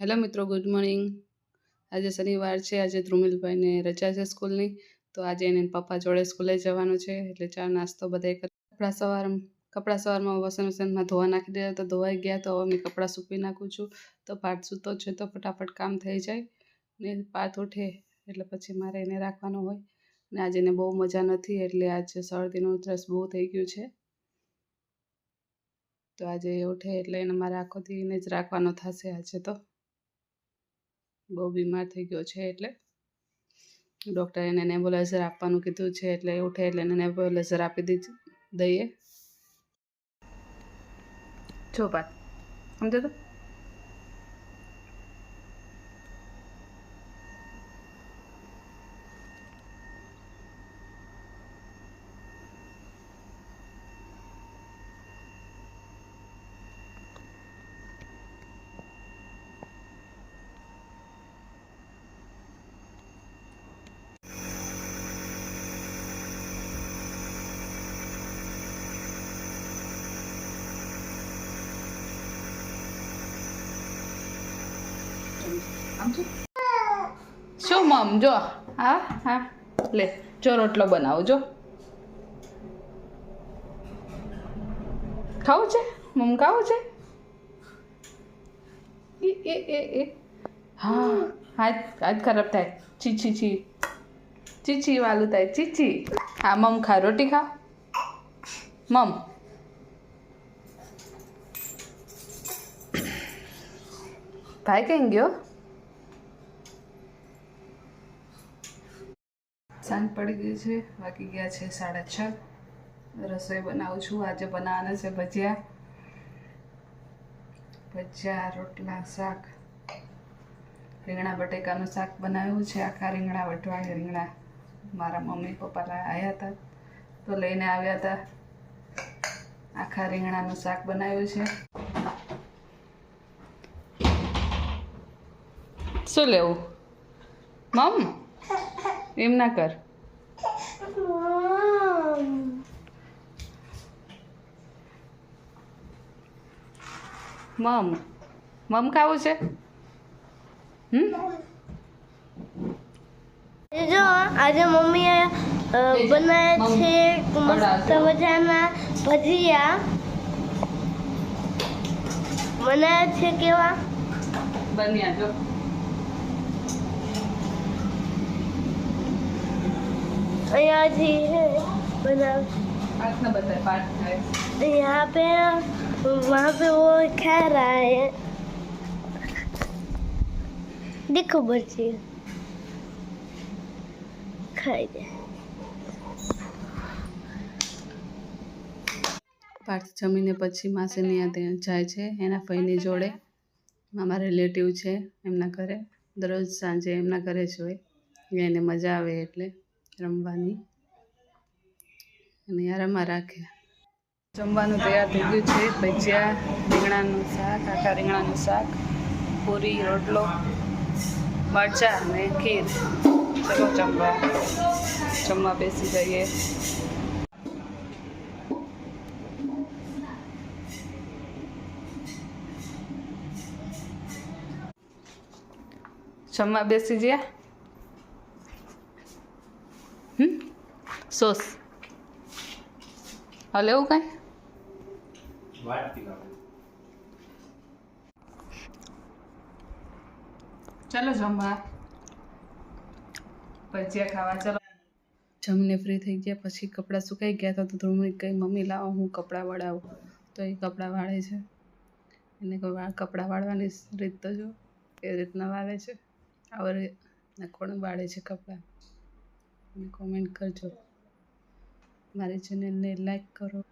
Hello મિત્રો, good morning. આજે શનિવાર છે, આજે ધ્રુમિલભાઈને રજા છે સ્કૂલની. તો આજે એને પપ્પા જોડે સ્કૂલે જવાનું છે, એટલે ચા, નાસ્તો કરી કપડાં સવાર કપડાં સવારમાં વસન વસનમાં ધોવા નાખી દીધા તો ધોવાઈ ગયા તો હવે મેં કપડાં સૂકવી નાખું છું. તો પાર્થ સૂતો છે તો ફટાફટ કામ થઈ જાય ને પાર્થ ઉઠે, એટલે પછી મારે એને રાખવાનો હોય. ને આજે એને બહુ મજા નથી, એટલે આજે શરદીનું ઉધરસ બહુ થઈ ગયું છે. તો આજે ઉઠે એટલે એને મારે આખો દીને જ રાખવાનો થશે આજે તો. બહુ બીમાર થઈ ગયો છે એટલે ડૉક્ટરે એને નેબોલાઇઝર આપવાનું કીધું છે એટલે ઉઠે એટલે એને નેબોલાઇઝર આપી દીધી દઈએ. જો પાત સમજો તો સમજો શું મમ? જો, હા હા. લે, જો રોટલો બનાવજો ખાવું છે? મમ ખાવું છે? એ એ એ એ. હા, હાથ હાથ ખરાબ થાય. ચી ચી ચી. ચીચી વાલું થાય. ચીચી હા, મમ ખા. રોટી ખા. મમ. ભાઈ કેમ ગયો? સાંજ પડી ગઈ છે, બાકી ગયા છે સાડા છ. રસોઈ બનાવું છું, આજે બનાવવાના છે ભજીયા. ભજીયા, રોટલા, શાક. રીંગણા બટેકાનું શાક બનાવ્યું છે, આખા રીંગણા વટવાળી રીંગણા. મારા મમ્મી પપ્પા આવ્યા હતા, તો લઈને આવ્યા હતા. આખા રીંગણાનું શાક બનાવ્યું છે. શું લેવું? મમ, એમ ના કર. મમ. મમ ખાવું છે? હમ? જો આજે મમ્મીએ બનાવ્યા છે મસ્ત મજાના ભજીયા. બનાવ્યા છે કેવા? બન્યા જો. અહીંયાથી હે બનાવ. પાઠને બતાય પાઠ થાય यहाँ पे वहाँ पे वो खा रहा है देखो बच्चे खाई दे પાર્થ જમીને પછી માસીની ત્યાં જાય છે એના ફઈની જોડે મામા રિલેટિવ છે એમના ઘરે દરરોજ સાંજે એમના ઘરે જ હોય એને મજા આવે એટલે રમવાની અને યારામાં રાખે જમવાનું તૈયાર થઈ ગયું છે. ભજીયા, રીંગણાનું શાક, આખા રીંગણાનું શાક, પૂરી, રોટલો, મરચા અને ખીર. ચલો જમવા જમવા બેસી જઈએ. જમવા બેસી ગયા સોસ. હાલ એવું કાંઈ? ચાલો જમવા. ભજીયા ખાવા, ચાલો. જમને ફ્રી થઈ ગયા, પછી કપડાં સુકાઈ ગયા તો ધ્રુમણી કહી મમ્મી લાવો, હું કપડાં વળાવું. તો એ કપડાં વાળે છે. એને કોઈ કપડાં વાળવાની રીત તો જો, એ રીતના વાળે છે. આવરે કોણ વાળે છે કપડાં? કોમેન્ટ કરજો. મારી ચેનલને લાઈક કરો.